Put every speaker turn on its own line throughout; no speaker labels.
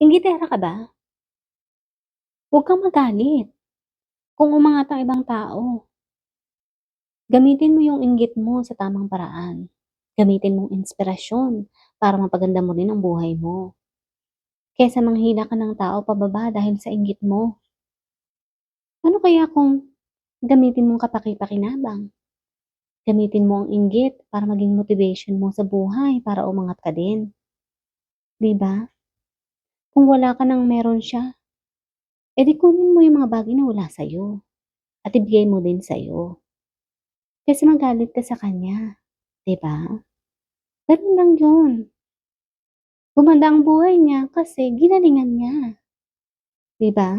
Inggitera ka ba? Huwag kang magalit, kung umangat ang ibang tao. Gamitin mo yung inggit mo sa tamang paraan. Gamitin mong inspirasyon para mapaganda mo rin ang buhay mo. Kaysa manghina ka ng tao pababa dahil sa inggit mo. Ano kaya kung gamitin mong kapaki-pakinabang? Gamitin mo ang inggit para maging motivation mo sa buhay para umangat ka din. 'Di ba? Kung wala ka ng meron siya, eh di kunin mo yung mga bagay na wala sa'yo at ibigay mo din sa'yo. Kaysa magalit ka sa kanya, 'di ba? Ganun lang yun. Gumanda ang buhay niya kasi ginalingan niya. 'Di ba?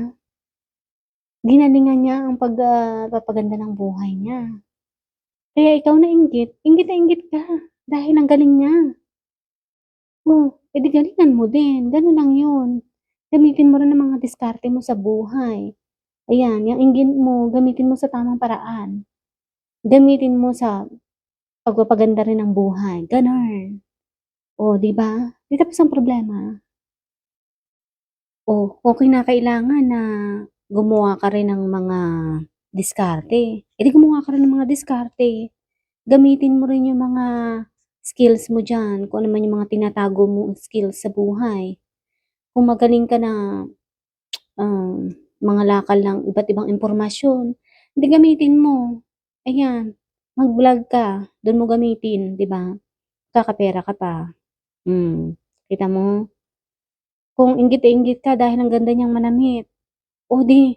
Ginalingan niya ang pag ah, papaganda ng buhay niya. Kaya ikaw nainggit, inggit na inggit ka dahil ang galing niya. Oh, eh di galingan mo din, ganun lang yun. Gamitin mo rin ang mga diskarte mo sa buhay. Ayan, yung inggit mo gamitin mo sa tamang paraan. Gamitin mo sa pagpapaganda rin ng buhay, gano'n. Oh, 'di ba? 'Di tapos ang problema. Oh, kung kinakailangan na gumawa ka rin ng mga diskarte, eh di gumawa ka rin ng mga diskarte. Gamitin mo rin yung mga skills mo diyan, kung ano man yung mga tinatago mong skills sa buhay. Kung magaling ka na, um, mga lakal ng iba't ibang impormasyon, di gamitin mo. Ayan, mag-vlog ka, dun mo gamitin, 'di ba? Kakapera ka pa. Hmm, kita mo? Kung inggit na inggit ka dahil ang ganda niyang manamit, oh di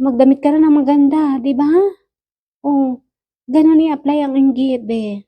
magdamit ka rin ng maganda, 'di ba? Oh, ganun i-apply ang inggit, be.